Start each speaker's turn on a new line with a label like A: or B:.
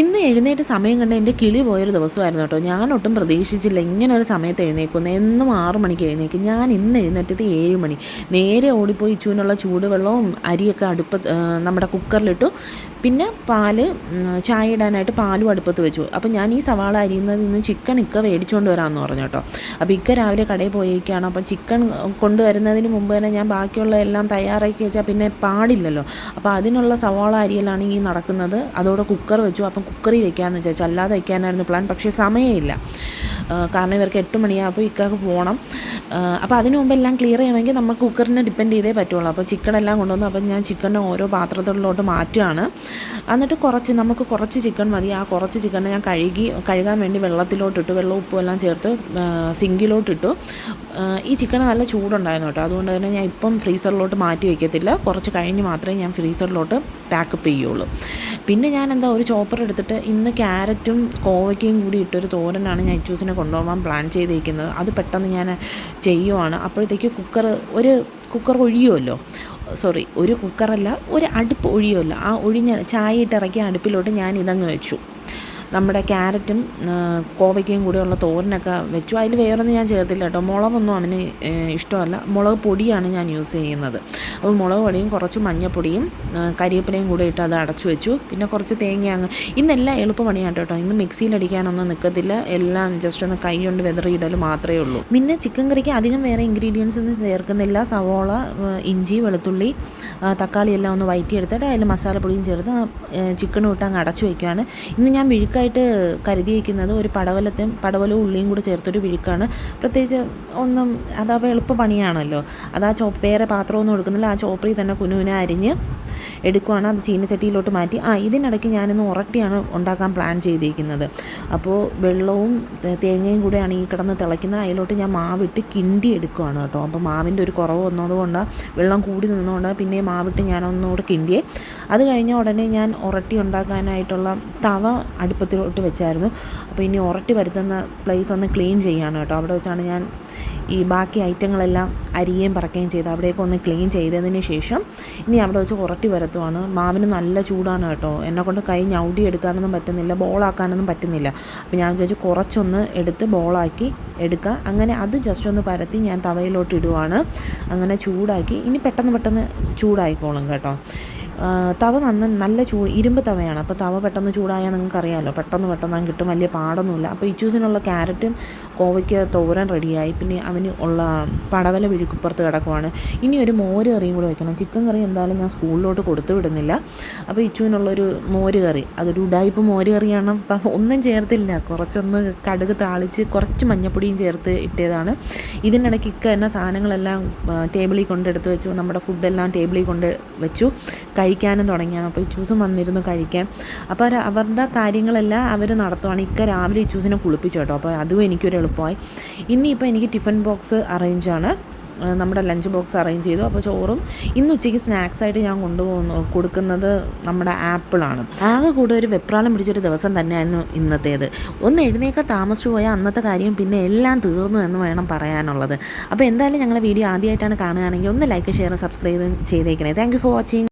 A: ഇന്ന് എഴുന്നേറ്റ് സമയം കണ്ട് എന്റെ കിളി പോയൊരു ദിവസമായിരുന്നു കേട്ടോ. ഞാൻ ഒട്ടും പ്രതീക്ഷിച്ചില്ല ഇങ്ങനെ ഒരു സമയത്ത് എഴുന്നേക്കുന്നു എന്നും ആറു മണിക്ക് എഴുന്നേക്കും ഞാൻ ഇന്ന് എഴുന്നേറ്റത് ഏഴ് മണി. നേരെ ഓടിപ്പോയി ചൂനുള്ള ചൂടുവെള്ളവും അരിയൊക്കെ അടുപ്പ് നമ്മുടെ കുക്കറിലിട്ടു. പിന്നെ പാൽ ചായ ഇടാനായിട്ട് പാലും അടുപ്പത്ത് വെച്ചു. അപ്പോൾ ഞാൻ ഈ സവാള അരിയുന്നത് ഇന്ന് ചിക്കൻ ഇക്ക മേടിച്ചുകൊണ്ട് വരാമെന്ന് പറഞ്ഞു കേട്ടോ. അപ്പോൾ ഇക്ക രാവിലെ കടയിൽ പോയേക്കാണ് അപ്പോൾ ചിക്കൻ കൊണ്ടുവരുന്നതിന് മുമ്പ് തന്നെ ഞാൻ ബാക്കിയുള്ള എല്ലാം തയ്യാറാക്കി വെച്ചാൽ പിന്നെ പാടില്ലല്ലോ. അപ്പോൾ അതിനുള്ള സവാള അരിയലാണ് ഈ നടക്കുന്നത്. അതോടെ കുക്കർ വെച്ചു. അപ്പം കുക്കറിൽ വെക്കാമെന്ന് വിചാരിച്ചു. അല്ലാതെ വയ്ക്കാനായിരുന്നു പ്ലാൻ പക്ഷേ സമയമില്ല. കാരണം ഇവർക്ക് എട്ട് മണിയാകുമ്പോൾ ഇക്കാക്ക് പോകണം അപ്പോൾ അതിന് മുമ്പ് എല്ലാം ക്ലിയർ ചെയ്യണമെങ്കിൽ നമുക്ക് കുക്കറിനെ ഡിപ്പെൻഡ് ചെയ്തേ പറ്റുള്ളൂ. അപ്പോൾ ചിക്കൻ എല്ലാം കൊണ്ടുവന്നു. അപ്പം ഞാൻ ചിക്കനെ ഓരോ പാത്രത്തിലോട്ട് മാറ്റുകയാണ് എന്നിട്ട് കുറച്ച് നമുക്ക് കുറച്ച് ചിക്കൻ മതി. ആ കുറച്ച് ചിക്കനെ ഞാൻ കഴുകി കഴുകാൻ വേണ്ടി വെള്ളത്തിലോട്ടിട്ട് വെള്ളം ഉപ്പും എല്ലാം ചേർത്ത് സിങ്കിലോട്ടിട്ടു ഈ ചിക്കൻ നല്ല ചൂടുണ്ടായിരുന്നു കേട്ടോ. അതുകൊണ്ട് തന്നെ ഞാൻ ഇപ്പം ഫ്രീസറിലോട്ട് മാറ്റി വയ്ക്കത്തില്ല കുറച്ച് കഴിഞ്ഞ് മാത്രമേ ഞാൻ ഫ്രീസറിലോട്ട് പാക്കപ്പ് ചെയ്യുള്ളൂ. പിന്നെ ഞാൻ എന്താ ഒരു ചോപ്പർ എടുത്തിട്ട് ഇന്ന് ക്യാരറ്റും കോവയ്ക്കയും കൂടി ഇട്ടൊരു തോരനാണ് ഞാൻ ഇച്ചൂസിനെ കൊണ്ടുപോകാൻ പ്ലാൻ ചെയ്തിരിക്കുന്നത് അത് പെട്ടെന്ന് ഞാൻ ചെയ്യുവാണ്. അപ്പോഴത്തേക്ക് കുക്കർ ഒരു കുക്കർ ഒഴിയുമല്ലോ? സോറി ഒരു കുക്കറല്ല ഒരു അടുപ്പ് ഒഴിയുമല്ലോ? ആ ഒഴിഞ്ഞ ചായ ഇട്ടിറക്കിയ അടുപ്പിലോട്ട് ഞാൻ ഇതങ്ങ് വെച്ചു. നമ്മുടെ ക്യാരറ്റും കോവയ്ക്കയും കൂടെയുള്ള തോരനൊക്കെ വെച്ചു. അതിൽ വേറൊന്നും ഞാൻ ചേർത്തില്ല കേട്ടോ. മുളകൊന്നും അവന് ഇഷ്ടമല്ല. മുളക് പൊടിയാണ് ഞാൻ യൂസ് ചെയ്യുന്നത്. അപ്പോൾ മുളക് പൊടിയും കുറച്ച് മഞ്ഞപ്പൊടിയും കരിവേപ്പിലയും കൂടെ ഇട്ട് അത് അടച്ചു വെച്ചു. പിന്നെ കുറച്ച് തേങ്ങ അങ്ങ് ഇന്നെല്ലാം എളുപ്പമണിയാണ് കേട്ടോ. ഇന്ന് മിക്സിയിൽ അടിക്കാനൊന്നും നിൽക്കത്തില്ല എല്ലാം ജസ്റ്റ് ഒന്ന് കൈ കൊണ്ട് വെതറിയിടൽ മാത്രമേ ഉള്ളൂ. പിന്നെ ചിക്കൻ കറിക്ക് അധികം വേറെ ഇൻഗ്രീഡിയൻസ് ഒന്നും ചേർക്കുന്നില്ല. സവോള ഇഞ്ചി വെളുത്തുള്ളി തക്കാളി എല്ലാം ഒന്ന് വയറ്റിയെടുത്തിട്ട് അതിൽ മസാലപ്പൊടിയും ചേർത്ത് ചിക്കനും ഇട്ട് അങ്ങ് അടച്ചു വയ്ക്കുകയാണ് ഇന്ന് ഞാൻ വിഴുക്കായിട്ട് കരുതി വയ്ക്കുന്നത് ഒരു പടവലത്തും പടവലും ഉള്ളിയും കൂടി ചേർത്തൊരു വിഴുക്കാണ്. പ്രത്യേകിച്ച് ഒന്നും അതാ എളുപ്പ പണിയാണല്ലോ അതാ ചോ വേറെ പാത്രമൊന്നും എടുക്കുന്നില്ല ആ ചോപ്പറിൽ തന്നെ കുനുവിനെ അരിഞ്ഞ് എടുക്കുവാണ്. അത് ചീനച്ചട്ടിയിലോട്ട് മാറ്റി. ആ ഇതിനിടയ്ക്ക് ഞാനിന്ന് ഉറട്ടിയാണ് ഉണ്ടാക്കാൻ പ്ലാൻ ചെയ്തിരിക്കുന്നത്. അപ്പോൾ വെള്ളവും തേങ്ങയും കൂടെയാണ് ഈ കിടന്ന് തിളയ്ക്കുന്നത്. അതിലോട്ട് ഞാൻ മാവിട്ട് കിണ്ടി എടുക്കുവാണ് കേട്ടോ. അപ്പോൾ മാവിന്റെ ഒരു കുറവ് വന്നതുകൊണ്ട് വെള്ളം കൂടി നിന്നുകൊണ്ട് പിന്നെ മാവിട്ട് ഞാൻ ഒന്നുകൂടെ കിണ്ടിയെ. അത് കഴിഞ്ഞ ഉടനെ ഞാൻ ഉറട്ടി ഉണ്ടാക്കാനായിട്ടുള്ള തവ അടുപ്പത്തിലോട്ട് വെച്ചായിരുന്നു. അപ്പോൾ ഇനി ഉറട്ടി വരുത്തുന്ന പ്ലേസ് ഒന്ന് ക്ലീൻ ചെയ്യാണ് കേട്ടോ. അവിടെ വെച്ചാണ് ഞാൻ ഈ ബാക്കി ഐറ്റങ്ങളെല്ലാം അരിയേം പറക്കുകയും ചെയ്ത് അവിടെയൊക്കെ ഒന്ന് ക്ലീൻ ചെയ്തതിന് ശേഷം ഇനി അവിടെ വെച്ച് ഉറട്ടി വരത്തുവാണ് മാവിന് നല്ല ചൂടാണ് കേട്ടോ. എന്നെ കൊണ്ട് കൈ ഞൗടി എടുക്കാനൊന്നും പറ്റുന്നില്ല ബോളാക്കാനൊന്നും പറ്റുന്നില്ല. അപ്പോൾ ഞാൻ വിചാരിച്ചു കുറച്ചൊന്ന് എടുത്ത് ബോളാക്കി എടുക്കുക അങ്ങനെ അത് ജസ്റ്റ് ഒന്ന് പരത്തി ഞാൻ തവയിലോട്ട് ഇടുവാണ്. അങ്ങനെ ചൂടാക്കി. ഇനി പെട്ടെന്ന് പെട്ടെന്ന് ചൂടായിക്കോളും കേട്ടോ. തവ നന്ന നല്ല ചൂ ഇരുമ്പ് തവയാണ്. അപ്പോൾ തവ പെട്ടെന്ന് ചൂടായാൽ നിങ്ങൾക്ക് അറിയാമല്ലോ പെട്ടെന്ന് പെട്ടെന്ന് അങ്ങ് കിട്ടും. വലിയ പാടൊന്നുമില്ല. അപ്പോൾ ഇച്ചൂസിനുള്ള ക്യാരറ്റും കോവയ്ക്ക് തോരൻ റെഡിയായി. പിന്നെ അവന് ഉള്ള പടവല വിഴുക്കുപ്പുറത്ത് കിടക്കുവാണ്. ഇനി ഒരു മോര് കറിയും കൂടെ വെക്കണം. ചിക്കൻ കറി എന്തായാലും ഞാൻ സ്കൂളിലോട്ട് കൊടുത്തു വിടുന്നില്ല. അപ്പോൾ ഇച്ചുവിനുള്ളൊരു മോര് കറി. അതൊരു ഉഡായിപ്പ് മോര് കറിയാണ്. അപ്പം ഒന്നും ചേർത്തില്ല. കുറച്ചൊന്ന് കടുക് താളിച്ച് കുറച്ച് മഞ്ഞപ്പൊടിയും ചേർത്ത് ഇട്ടതാണ്. ഇതിനിടയ്ക്ക് ഇക്ക എന്നെ സാധനങ്ങളെല്ലാം ടേബിളിൽ കൊണ്ടെടുത്ത് വെച്ചു. നമ്മുടെ ഫുഡെല്ലാം ടേബിളിൽ കൊണ്ട് വെച്ചു. കഴിക്കാനും തുടങ്ങിയാണ്. അപ്പോൾ ഇച്ചൂസും ചൂസും വന്നിരുന്നു കഴിക്കാൻ. അപ്പോൾ അവർ- അവരുടെ കാര്യങ്ങളെല്ലാം അവർ നടത്തുവാണ്. ഇക്ക രാവിലെ ഇച്ചൂസിനെ ചൂസിനെ കുളിപ്പിച്ചു കേട്ടോ. അപ്പോൾ അതും എനിക്കൊരു എളുപ്പമായി. ഇനിയിപ്പോൾ എനിക്ക് ടിഫിൻ ബോക്സ് അറേഞ്ച് ആണ്. നമ്മുടെ ലഞ്ച് ബോക്സ് അറേഞ്ച് ചെയ്തു. അപ്പോൾ ചോറും ഇന്ന് ഉച്ചയ്ക്ക് സ്നാക്സ് ആയിട്ട് ഞാൻ കൊണ്ടുപോകുന്നു. കൊടുക്കുന്നത് നമ്മുടെ ആപ്പിളാണ് ആകെ കൂടെ ഒരു വെപ്രാളം പിടിച്ചൊരു ദിവസം തന്നെയായിരുന്നു ഇന്നത്തേത്. ഒന്ന് എഴുന്നേക്കാൻ താമസിച്ചു പോയാൽ അന്നത്തെ കാര്യം പിന്നെ എല്ലാം തീർന്നു എന്ന് വേണം പറയാനുള്ളത്. അപ്പോൾ എന്തായാലും ഞങ്ങളുടെ വീഡിയോ ആദ്യമായിട്ടാണ് കാണുകയാണെങ്കിൽ ഒന്ന് ലൈക്ക് ഷെയർ സബ്സ്ക്രൈബ് ചെയ്തേക്കണേ. Thank for watching